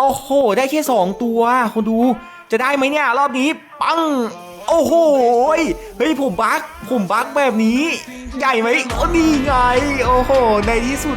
โอ้โห ได้แค่สองตัวคนดูจะได้ไหมเนี่ย รอบนี้ ปัง โอ้โห เฮ้ย ผมบัก ผมบักแบบนี้ ใหญ่ไหมโอ้นี่ไง โอ้โห ในที่สุด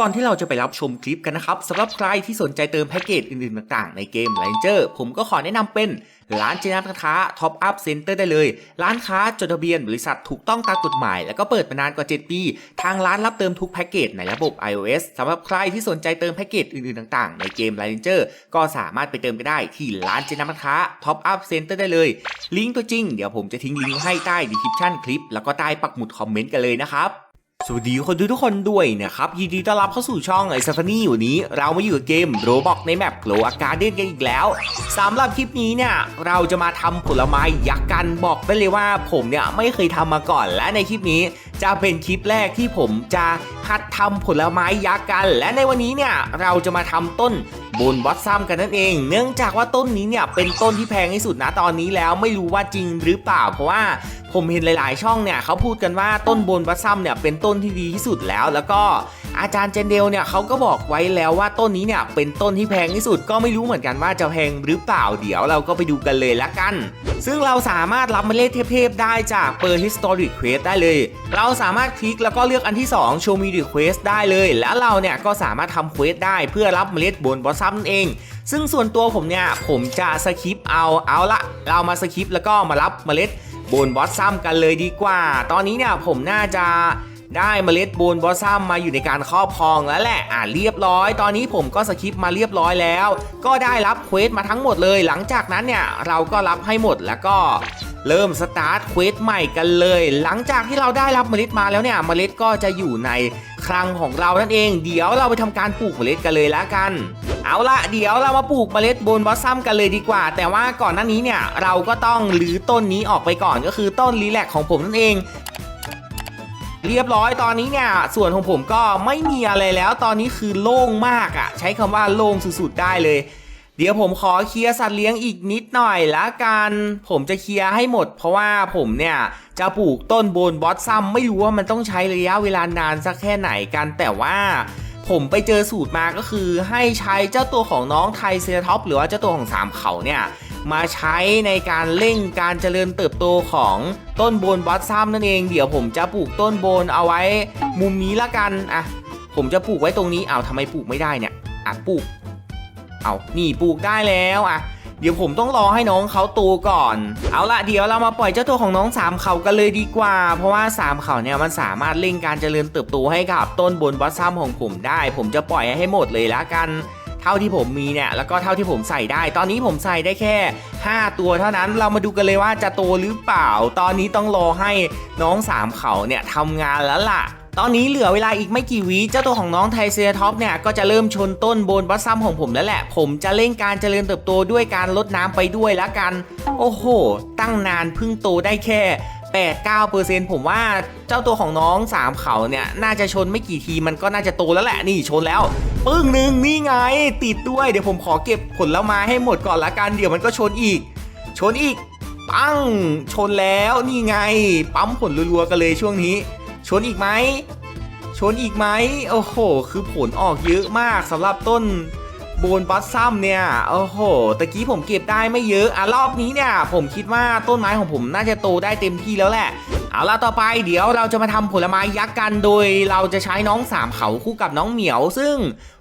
ก่อนที่เราจะไปรับชมคลิปกันนะครับสำหรับใครที่สนใจเติมแพ็กเกจอื่นๆ ต่างๆ ในเกม Ranger ผมก็ขอแนะนำเป็นร้านเจนัทค้าท็อปอัพเซ็นเตอร์ได้เลย ร้านค้าจดทะเบียนบริษัทถูกต้องตามกฎหมาย แล้วก็เปิดมานานกว่า 7 ปี ทางร้านรับเติมทุกแพ็กเกจในระบบ iOS สำหรับใครที่สนใจเติมแพ็กเกจอื่นๆ ต่างๆ ในเกม Ranger ก็สามารถไปเติมกันได้ที่ร้านเจนัทค้าท็อปอัพเซ็นเตอร์ได้เลย ลิงก์ตัวจริงเดี๋ยวผมจะทิ้งลิงก์ให้ใต้ดีคริปชั่นคลิปแล้วก็ใต้ปักหมุดคอมเมนต์กันเลยนะครับ สวัสดีคนดูทุกคนด้วยนะครับ ยินดีต้อนรับเข้าสู่ช่องไอซัฟนี่วันนี้ เรามาอยู่กับเกมโรบอกในแมปโกลอาการเด่นกันอีกแล้วสำหรับคลิปนี้เนี่ย เราจะมาทำผลไม้ยักษ์กันบอกได้เลยว่าผมเนี่ยไม่เคยทำมาก่อน และในคลิปนี้จะเป็นคลิปแรกที่ผมจะหัดทำผลไม้ยักษ์กัน และในวันนี้เนี่ยเราจะมาทำต้น บนบอสซัมกันนั่นเอง เนื่องจากว่าต้นนี้เนี่ยเป็นต้นที่แพงที่สุดนะตอนนี้แล้วไม่รู้ว่าจริงหรือเปล่าเพราะว่าผมเห็นหลาย ๆ ช่องเนี่ยเขาพูดกันว่าต้นบนบัสซัมเนี่ยเป็นต้นที่ดีที่สุดแล้วแล้วก็ อาจารย์เจนเดลเนี่ยเขาก็บอกไว้แล้วว่าต้นนี้เนี่ยเป็นต้นที่แพงที่สุดก็ไม่รู้เหมือนกันว่าจะแพงหรือเปล่าเดี๋ยวเราก็ไปดูกันเลยละกัน ซึ่งเราสามารถรับเมล็ดเทพๆได้จากเปิด Historic Quest ได้เลย เราสามารถคลิกแล้วก็เลือกอันที่2 Show Me the Quest ได้เลย แล้วเราเนี่ยก็สามารถทำเควสได้เพื่อรับเมล็ดบนบอสซัมนั่นเอง ซึ่งส่วนตัวผมเนี่ยผมจะสคิปเอาเอาละเรามาสคิปแล้วก็มารับเมล็ดบนบอสซัมกันเลยดีกว่า ตอนนี้เนี่ยผมน่าจะ ได้เมล็ดบูนบอสซัมมาอยู่ในการครอบครองแล้วแหละอ่าเรียบร้อย ตอนนี้ผมก็สคิปมาเรียบร้อยแล้ว ก็ได้รับเควสมาทั้งหมดเลย หลังจากนั้นเนี่ยเราก็รับให้หมดแล้วก็เริ่มสตาร์ทเควสใหม่กันเลย หลังจากที่เราได้รับเมล็ดมาแล้วเนี่ย เมล็ดก็จะอยู่ในคลังของเรานั่นเอง เดี๋ยวเราไปทำการปลูกเมล็ดกันเลยละกัน เอาละเดี๋ยวเรามาปลูกเมล็ดบนบอสซัมกันเลยดีกว่า แต่ว่าก่อนหน้านี้เนี่ยเราก็ต้องรื้อต้นนี้ออกไปก่อนก็คือต้นรีแลกของผมนั่นเอง เรียบร้อยตอนนี้เนี่ยส่วนของผมก็ไม่มีอะไรแล้ว ตอนนี้คือโล่งมากอะ่ะ ใช้คำว่าโล่งสุดๆได้เลย เดี๋ยวผมขอเคลียร์สัตว์เลี้ยงอีกนิดหน่อยละกันผมจะเคลียร์ให้หมด เพราะว่าผมเนี่ยจะปลูกต้นโบนบอสซัมไม่รู้ว่ามันต้องใช้ระยะเวลานานสักแค่ไหนกันแต่ว่าผมไปเจอสูตรมาก็คือให้ใช้เจ้าตัวของน้องไทเซราท็อปหรือว่าเจ้าตัวของสามเขาเนี่ย มาใช้ในการเร่งการเจริญเติบโตของต้นโบนบอสซัมนั่นเอง เดี๋ยวผมจะปลูกต้นโบนเอาไว้มุมนี้ละกันอะผมจะปลูกไว้ตรงนี้เอาทำไมปลูกไม่ได้เนี่ยอะปลูกเอานี่ปลูกได้แล้วอะเดี๋ยวผมต้องรอให้น้องเขาโตก่อน เอาละเดี๋ยวเรามาปล่อยเจ้าตัวของน้องสามเขากันเลยดีกว่า เพราะว่าสามเขาเนี่ยมันสามารถเร่งการเจริญเติบโตให้กับต้นบนบอสซัมของผมได้ ผมจะปล่อยให้หมดเลยละกัน เท่าที่ผมมีเนี่ยแล้วก็เท่าที่ผมใส่ได้ ตอนนี้ผมใส่ได้แค่ 5 ตัวเท่านั้นเรามาดูกันเลยว่าจะโตหรือเปล่า ตอนนี้ต้องรอให้น้องสามเขาเนี่ยทำงานแล้วล่ะตอนนี้เหลือเวลาอีกไม่กี่วิเจ้าตัวของน้องไทเซราท็อปเนี่ยก็จะเริ่มชนต้นบนบัสซัมของผมแล้วแหละ ผมจะเร่งการเจริญเติบโตด้วยการลดน้ำไปด้วยละกัน โอ้โห ตั้งนานเพิ่งโตได้แค่ 8-9%ผมว่าเจ้าตัวของน้องสามเขาเนี่ยน่าจะชนไม่กี่ทีมันก็น่าจะโตแล้วแหละนี่ชนแล้วปึ้งหนึ่งนี่ไง ติดด้วยเดี๋ยวผมขอเก็บผลไม้ให้หมดก่อนละกันเดี๋ยวมันก็ชนอีก ชนอีก ปังชนแล้วนี่ไง ปั๊มผลรัวๆกันเลยช่วงนี้ ชนอีกไหมชนอีกไหมโอ้โห คือผลออกเยอะมากสำหรับต้น โบนบัสซัมเนี่ย โอ้โห ตะกี้ผมเก็บได้ไม่เยอะ อะรอบนี้เนี่ย ผมคิดว่าต้นไม้ของผมน่าจะโตได้เต็มที่แล้วแหละ เอาละต่อไปเดี๋ยวเราจะมาทำผลไม้ยักษ์กันโดยเราจะใช้น้องสามเขาคู่กับน้องเหมียว ซึ่ง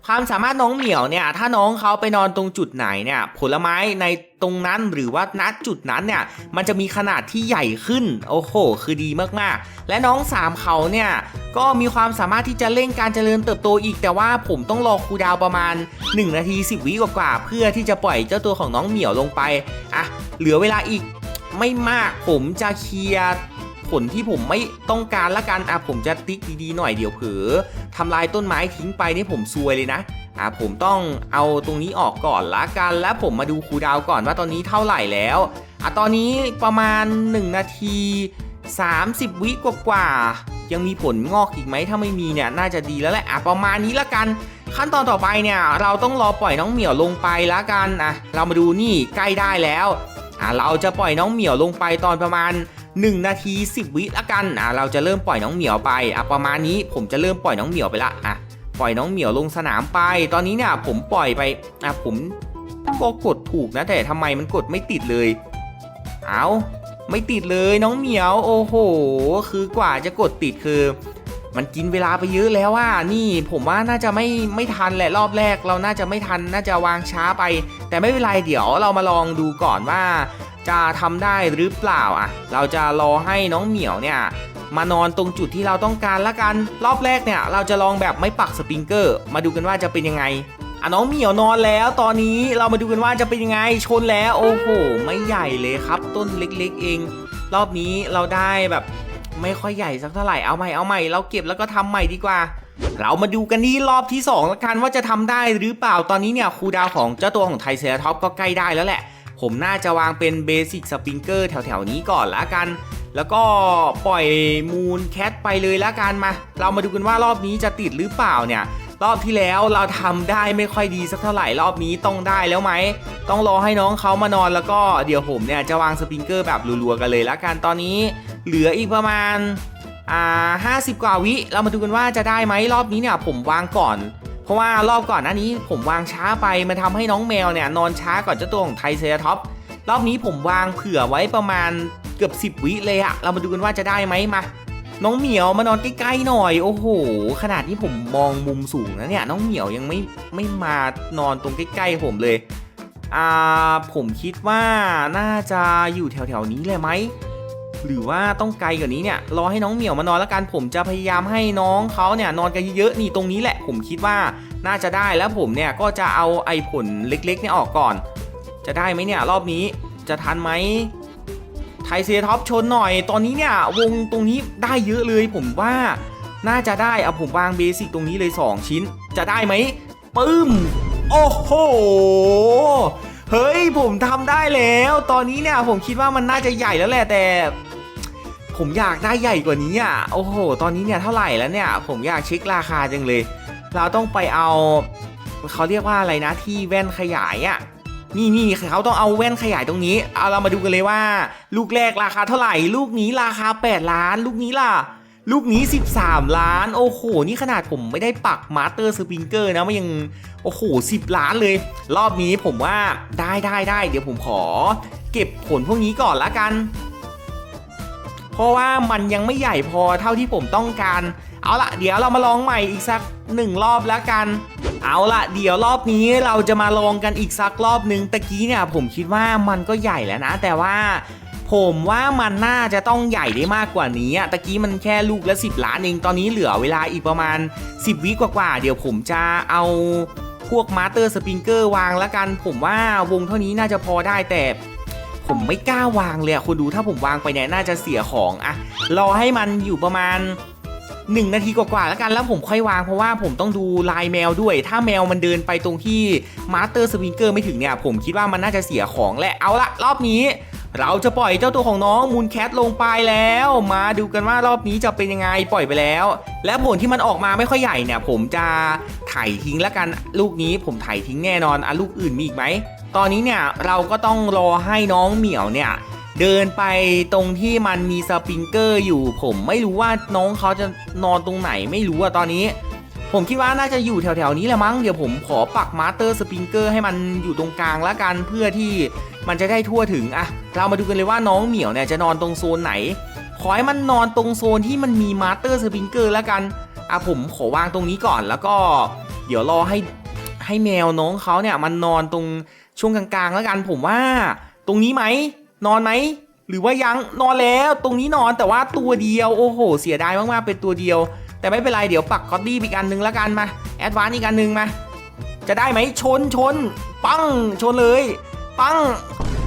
ความสามารถน้องเหมียวเนี่ยถ้าน้องเขาไปนอนตรงจุดไหนเนี่ยผลไม้ในตรงนั้นหรือว่าณจุดนั้นเนี่ยมันจะมีขนาดที่ใหญ่ขึ้นโอ้โหคือดีมากๆ และน้องสามเขาเนี่ยก็มีความสามารถที่จะเร่งการเจริญเติบโตอีกแต่ว่าผมต้องรอครูดาวประมาณ 1 นาที 10 วิกว่าเพื่อที่จะปล่อยเจ้าตัวของน้องเหมียวลงไปอะเหลือเวลาอีกไม่มากผมจะเคลียร์ ลที่ผมไม่ต้องการละกันอะผมจะติ๊กดีๆหน่อยเดี๋ยวเผลอทำลายต้นไม้ทิ้งไปนี่ผมซวยเลยนะอะผมต้องเอาตรงนี้ออกก่อนละกัน แล้วผมมาดูคูดาวก่อนว่าตอนนี้เท่าไหร่แล้วอะตอนนี้ประมาณ 1 นาที 30 วิกว่าๆยังมีผลงอกอีกไหมถ้าไม่มีเนี่ยน่าจะดีแล้วแหละอะประมาณนี้ละกัน ขั้นตอนต่อไปเนี่ยเราต้องรอปล่อยน้องเหมียวลงไปละกันอะเรามาดูนี่ใกล้ได้แล้วอะเราจะปล่อยน้องเหมียวลงไปตอนประมาณ 1 นาที 10 วิละกันอะเราจะเริ่มปล่อยน้องเหมียวไปอะประมาณนี้ผมจะเริ่มปล่อยน้องเหมียวไปละอะปล่อยน้องเหมียวลงสนามไป ตอนนี้เนี่ยผมปล่อยไปอะผมก็กดถูกนะแต่ทำไมมันกดไม่ติดเลย เอาไม่ติดเลยน้องเหมียว โอ้โห คือกว่าจะกดติดคือ มันกินเวลาไปเยอะแล้วว่านี่ผมว่าน่าจะไม่ไม่ทันแหละรอบแรก เราน่าจะไม่ทันน่าจะวางช้าไป แต่ไม่เป็นไรเดี๋ยวเรามาลองดูก่อนว่า จะทำได้หรือเปล่าอะ เราจะรอให้น้องเหมียวเนี่ยมานอนตรงจุดที่เราต้องการละกันรอบแรกเนี่ย เราจะลองแบบไม่ปักสปริงเกอร์ มาดูกันว่าจะเป็นยังไงอะน้องเหมียวนอนแล้ว ตอนนี้เรามาดูกันว่าจะเป็นยังไงชนแล้ว โอ้โห ไม่ใหญ่เลยครับ ต้นเล็กๆเอง รอบนี้เราได้แบบ ไม่ค่อยใหญ่สักเท่าไหร่เอาใหม่เอาใหม่เราเก็บแล้วก็ทำใหม่ดีกว่า เรามาดูกันที่รอบที่2ละกันว่าจะทำได้หรือเปล่าตอนนี้เนี่ยคูดาวของเจ้าตัวของไทเซอร์ท็อปก็ใกล้ได้แล้วแหละ ผมน่าจะวางเป็นเบสิกสปริงเกอร์แถวๆนี้ก่อนละกัน แล้วก็ปล่อยมูนแคทไปเลยละกันมา เรามาดูกันว่ารอบนี้จะติดหรือเปล่าเนี่ย รอบที่แล้วเราทำได้ไม่ค่อยดีสักเท่าไหร่รอบนี้ต้องได้แล้วไหม ต้องรอให้น้องเขามานอนแล้วก็เดี๋ยวผมเนี่ยจะวางสปริงเกอร์แบบรัวๆกันเลยละกันตอนนี้ เหลืออีกประมาณอ่าห้าสิบกว่าวิ เรามาดูกันว่าจะได้ไหมรอบนี้เนี่ยผมวางก่อน เพราะว่ารอบก่อนหน้านี้ผมวางช้าไปมันทำให้น้องแมวเนี่ยนอนช้าก่อนเจ้าตัวของไทเซราท็อปรอบนี้ผมวางเผื่อไว้ประมาณเกือบ 10 วิเลยอะเรามาดูกันว่าจะได้ไหมมา น้องเหมียวมานอนใกล้ๆหน่อย โอ้โห ขนาดที่ผมมองมุมสูงนะเนี่ย น้องเหมียวยังไม่ไม่มานอนตรงใกล้ๆผมเลย อ่า ผมคิดว่าน่าจะอยู่แถวๆนี้เลยไหม หรือว่าต้องไกลกว่านี้เนี่ย รอให้น้องเหมียวมานอนแล้วกัน ผมจะพยายามให้น้องเขาเนี่ยนอนกันเยอะๆ นี่ตรงนี้แหละ ผมคิดว่าน่าจะได้แล้วผมเนี่ยก็จะเอาไอ้ผลเล็กๆเนี่ยออกก่อน จะได้ไหมเนี่ยรอบนี้ จะทันไหม ไทเซท็อปชนหน่อย ตอนนี้เนี่ยวงตรงนี้ได้เยอะเลยผมว่าน่าจะได้เอาผมวางเบสิกตรงนี้เลย 2 ชิ้น จะได้ไหมปึ้ม โอ้โห เฮ้ย ผมทำได้แล้ว ตอนนี้เนี่ยผมคิดว่ามันน่าจะใหญ่แล้วแหละแต่ ผมอยากได้ใหญ่กว่านี้อะโอ้โห ตอนนี้เนี่ยเท่าไหร่แล้วเนี่ย ผมอยากเช็คราคาจังเลย เราต้องไปเอาเขาเรียกว่าอะไรนะที่แว่นขยายอะ นี่นี่เขาต้องเอาแว่นขยายตรงนี้ เอาเรามาดูกันเลยว่า ลูกแรกราคาเท่าไหร่ ลูกนี้ราคา 8 ล้าน ลูกนี้ล่ะ ลูกนี้ 13 ล้าน โอ้โห นี่ขนาดผมไม่ได้ปักมาสเตอร์สปริงเกอร์นะมันยัง โอ้โห 10 ล้านเลย รอบนี้ผมว่าได้ได้ได้เดี๋ยวผมขอ เก็บผลพวกนี้ก่อนละกัน เพราะว่ามันยังไม่ใหญ่พอเท่าที่ผมต้องการ เอาละเดี๋ยวเรามาลองใหม่อีกสักหนึ่งรอบแล้วกัน เอาละเดี๋ยวรอบนี้เราจะมาลองกันอีกสักรอบหนึ่งตะกี้เนี่ยผมคิดว่ามันก็ใหญ่แล้วนะ แต่ว่าผมว่ามันน่าจะต้องใหญ่ได้มากกว่านี้ตะกี้มันแค่ลูกละ 10 ล้านเองตอนนี้เหลือเวลาอีกประมาณ 10 วิกว่าๆเดี๋ยวผมจะเอาพวกมาสเตอร์สปริงเกอร์วางแล้วกัน ผมว่าวงเท่านี้น่าจะพอได้แต่ ผมไม่กล้าวางเลยอะคุณดูถ้าผมวางไปเนี่ยน่าจะเสียของอะรอให้มันอยู่ประมาณ1นาทีกว่าๆแล้วกันแล้วผมค่อยวางเพราะว่าผมต้องดูลายแมวด้วย ถ้าแมวมันเดินไปตรงที่มาสเตอร์สปิงเกอร์ไม่ถึงเนี่ย ผมคิดว่ามันน่าจะเสียของแหละเอาละรอบนี้ เราจะปล่อยเจ้าตัวของน้องมูนแคทลงไปแล้ว มาดูกันว่ารอบนี้จะเป็นยังไงปล่อยไปแล้ว และผลที่มันออกมาไม่ค่อยใหญ่เนี่ย ผมจะถ่ายทิ้งแล้วกันลูกนี้ผมถ่ายทิ้งแน่นอนอะลูกอื่นมีอีกไหม ตอนนี้เนี่ยเราก็ต้องรอให้น้องเหมียวเนี่ยเดินไปตรงที่มันมีสปริงเกอร์อยู่ ผมไม่รู้ว่าน้องเขาจะนอนตรงไหนไม่รู้อะตอนนี้ ผมคิดว่าน่าจะอยู่แถวๆนี้แหละมั้งเดี๋ยวผมขอปักมาสเตอร์สปริงเกอร์ให้มันอยู่ตรงกลางละกันเพื่อที่มันจะได้ทั่วถึงอะเรามาดูกันเลยว่าน้องเหมียวเนี่ยจะนอนตรงโซนไหน ขอให้มันนอนตรงโซนที่มันมีมาสเตอร์สปริงเกอร์แล้วกันอะผมขอวางตรงนี้ก่อนแล้วก็ เดี๋ยวรอให้ให้แมวน้องเขาเนี่ยมันนอนตรง ช่วงกลางๆแล้วกันผมว่า ตรงนี้ไหมนอนไหมหรือว่ายังนอนแล้วตรงนี้นอนแต่ว่าตัวเดียวโอ้โห เสียดายมากๆเป็นตัวเดียว แต่ไม่เป็นไรเดี๋ยวปักกอดดี้อีกอันหนึ่งแล้วกันมาแอดวานอีกอันหนึ่งมาจะได้ไหมชนชน ปังชนเลย ปัง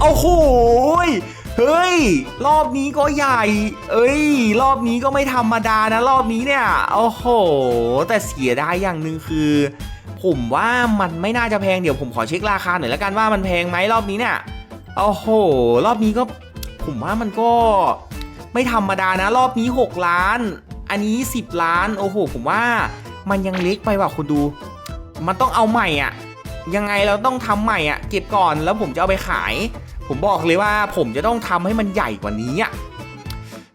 โอ้โหเฮ้ย รอบนี้ก็ใหญ่ เอ้ย รอบนี้ก็ไม่ธรรมดานะ รอบนี้เนี่ย โอ้โห แต่เสียดายอย่างหนึ่งคือ ผมว่ามันไม่น่าจะแพงเดี๋ยวผมขอเช็คราคาหน่อยแล้วกันว่ามันแพงไหมรอบนี้เนี่ยโอ้โห รอบนี้ก็ผมว่ามันก็ไม่ธรรมดานะ รอบนี้ 6 ล้าน อันนี้ 10 ล้าน โอ้โห ผมว่ามันยังเล็กไปว่ะคุณดู มันต้องเอาใหม่อะ ยังไงเราต้องทำใหม่อะ เก็บก่อนแล้วผมจะเอาไปขาย ผมบอกเลยว่าผมจะต้องทำให้มันใหญ่กว่านี้อะ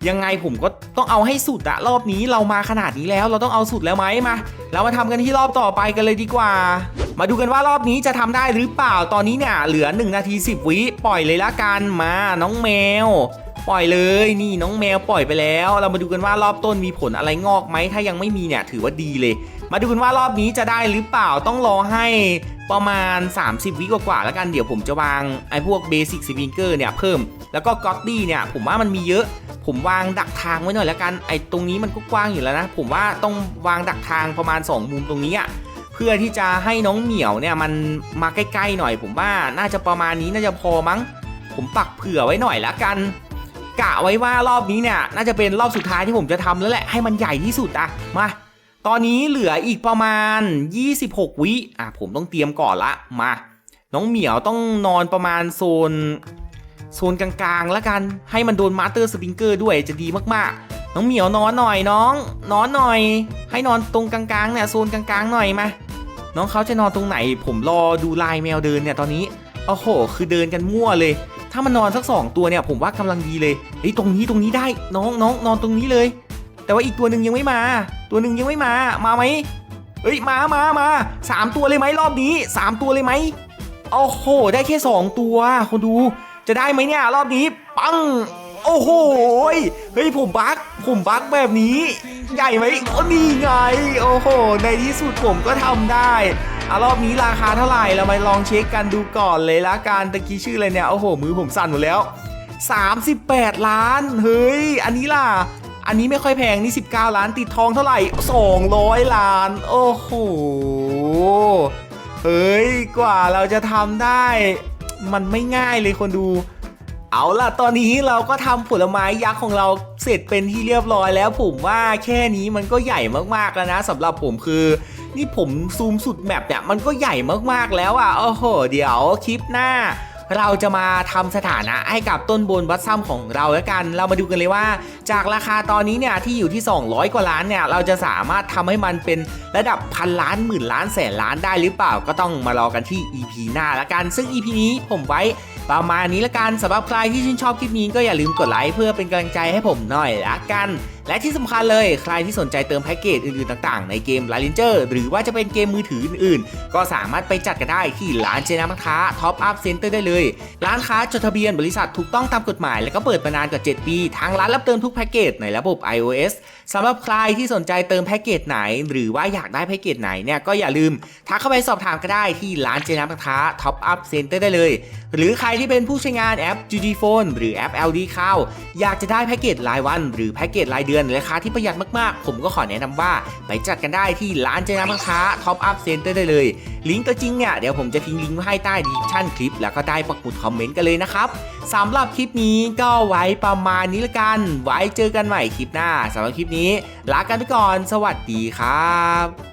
ยังไงผมก็ต้องเอาให้สุดอะรอบนี้เรามาขนาดนี้แล้ว เราต้องเอาสุดแล้วไหมมาเรามาทำกันที่รอบต่อไปกันเลยดีกว่า มาดูกันว่ารอบนี้จะทำได้หรือเปล่าตอนนี้เนี่ยเหลือ 1 นาที 10 วิปล่อยเลยละกันมาน้องแมว ปล่อยเลยนี่น้องแมวปล่อยไปแล้ว เรามาดูกันว่ารอบต้นมีผลอะไรงอกไหมถ้ายังไม่มีเนี่ยถือว่าดีเลย มาดูกันว่ารอบนี้จะได้หรือเปล่าต้องรอให้ประมาณ 30 วิกว่าๆแล้วกันเดี๋ยวผมจะวางไอ้พวกเบสิกสวิงเกอร์เนี่ยเพิ่ม แล้วก็ก็อดดี้เนี่ยผมว่ามันมีเยอะ ผมวางดักทางไว้หน่อยแล้วกันไอ้ตรงนี้มันก็กว้างอยู่แล้วนะ ผมว่าต้องวางดักทางประมาณ 2 มุมตรงนี้อะเพื่อที่จะให้น้องเหมียวเนี่ยมันมาใกล้ๆหน่อย ผมว่าน่าจะประมาณนี้น่าจะพอมั้ง ผมปักเผื่อไว้หน่อยแล้วกัน กะไว้ว่ารอบนี้เนี่ยน่าจะเป็นรอบสุดท้ายที่ผมจะทำแล้วแหละให้มันใหญ่ที่สุดอะมาตอนนี้เหลืออีกประมาณ 26 วิอะผมต้องเตรียมก่อนละมา น้องเหมียวต้องนอนประมาณโซน โซนกลางๆแล้วกันให้มันโดนมาสเตอร์สปริงเกอร์ด้วยจะดีมากๆ น้องเหมียวนอนหน่อยน้อง นอนหน่อย ให้นอนตรงกลางๆเนี่ยโซนกลางๆหน่อยมาน้องเขาจะนอนตรงไหน ผมรอดูลายแมวเดินเนี่ยตอนนี้โอ้โห คือเดินกันมั่วเลย ถ้ามันนอนสักสองตัวเนี่ยผมว่ากำลังดีเลยเฮ้ยตรงนี้ตรงนี้ได้น้องน้องนอนตรงนี้เลย แต่ว่าอีกตัวหนึ่งยังไม่มา ตัวหนึ่งยังไม่มามาไหมเอ้ยมามามาสามตัวเลยไหมรอบนี้สามตัวเลยไหมโอ้โห ได้แค่สองตัวคนดู จะได้ไหมเนี่ยรอบนี้ ปัง โอ้โหเฮ้ยผมบักผมบักแบบนี้ ใหญ่ไหมโอ้นี่ไง โอ้โห ในที่สุดผมก็ทำได้อะรอบนี้ราคาเท่าไหร่เรามาลองเช็คกันดูก่อนเลยละกันตะกี้ชื่ออะไรเนี่ยโอ้โห มือผมสั่นหมดแล้ว 38 ล้านเฮ้ยอันนี้ล่ะ อันนี้ไม่ค่อยแพงนี่ 19 ล้านติดทองเท่าไหร่ 200 ล้าน โอ้โหเฮ้ยกว่าเราจะทำได้ มันไม่ง่ายเลยคนดู เอาล่ะตอนนี้เราก็ทำผลไม้ยักษ์ของเราเสร็จเป็นที่เรียบร้อยแล้ว ผมว่าแค่นี้มันก็ใหญ่มากๆแล้วนะสำหรับผมคือนี่ผมซูมสุดแมปเนี่ยมันก็ใหญ่มากๆแล้วอะโอ้โห เดี๋ยวคลิปหน้า เราจะมาทำสถานะให้กับต้นบนวัดซ้ำของเราแล้วกัน เรามาดูกันเลยว่า จากราคาตอนนี้เนี่ยที่อยู่ที่ 200 กว่าล้านเนี่ยเราจะสามารถทำให้มันเป็นระดับพันล้านหมื่นล้านแสนล้านได้หรือเปล่าก็ต้องมารอกันที่ EP หน้าละกันซึ่ง EP นี้ผมไว้ประมาณนี้ละกันสำหรับใครที่ชื่นชอบคลิปนี้ก็อย่าลืมกดไลค์เพื่อเป็นกำลังใจให้ผมหน่อยละกันและที่สำคัญเลยใครที่สนใจเติมแพ็กเกจอื่นๆต่างๆ ในเกม l i ล e n g e r หรือว่าจะเป็นเกมมือถืออื่นๆ ก็สามารถไปจัดกันได้ที่ร้านเจนามัค้าท็อปอัพเซ็นเตอร์ได้เลย ร้านค้าจดทะเบียนบริษัทถูกต้องตามกฎหมาย และก็เปิดมานานกว่า 7 ปี ทางร้านรับเติมทุกแพ็กเกจในระบบ iOS สำหรับใครที่สนใจเติมแพ็กเกจไหน หรือว่าอยากได้แพ็กเกจไหนเนี่ยก็อย่าลืมทักเข้าไปสอบถามก็ได้ที่ร้านเจนามัค้าท็อปอัพเซ็นเตอร์ได้เลย หรือใครที่เป็นผู้ใช้งานแอป GG Phone หรือแอป LD Cloud อยากจะได้แพ็กเกจรายวัน หรือแพ็กเกจรายเดือนในราคาที่ประหยัดมากๆ ผมก็ขอแนะนำว่าไปจัดกันได้ที่ร้านเจนามัค้าท็อปอัพเซ็นเตอร์ได้เลย ลิงก์ตัวจริงเนี่ย เดี๋ยวผมจะทิ้งลิงก์ไว้ให้ใต้ดีคชั่นคลิป แล้วก็ได้ปักหมุดคอมเมนต์กันเลยนะครับสำหรับคลิปนี้ก็ไว้ประมาณนี้ละกัน ไว้เจอกันใหม่คลิปหน้าสำหรับคลิปนี้ลากันไปก่อน สวัสดีครับ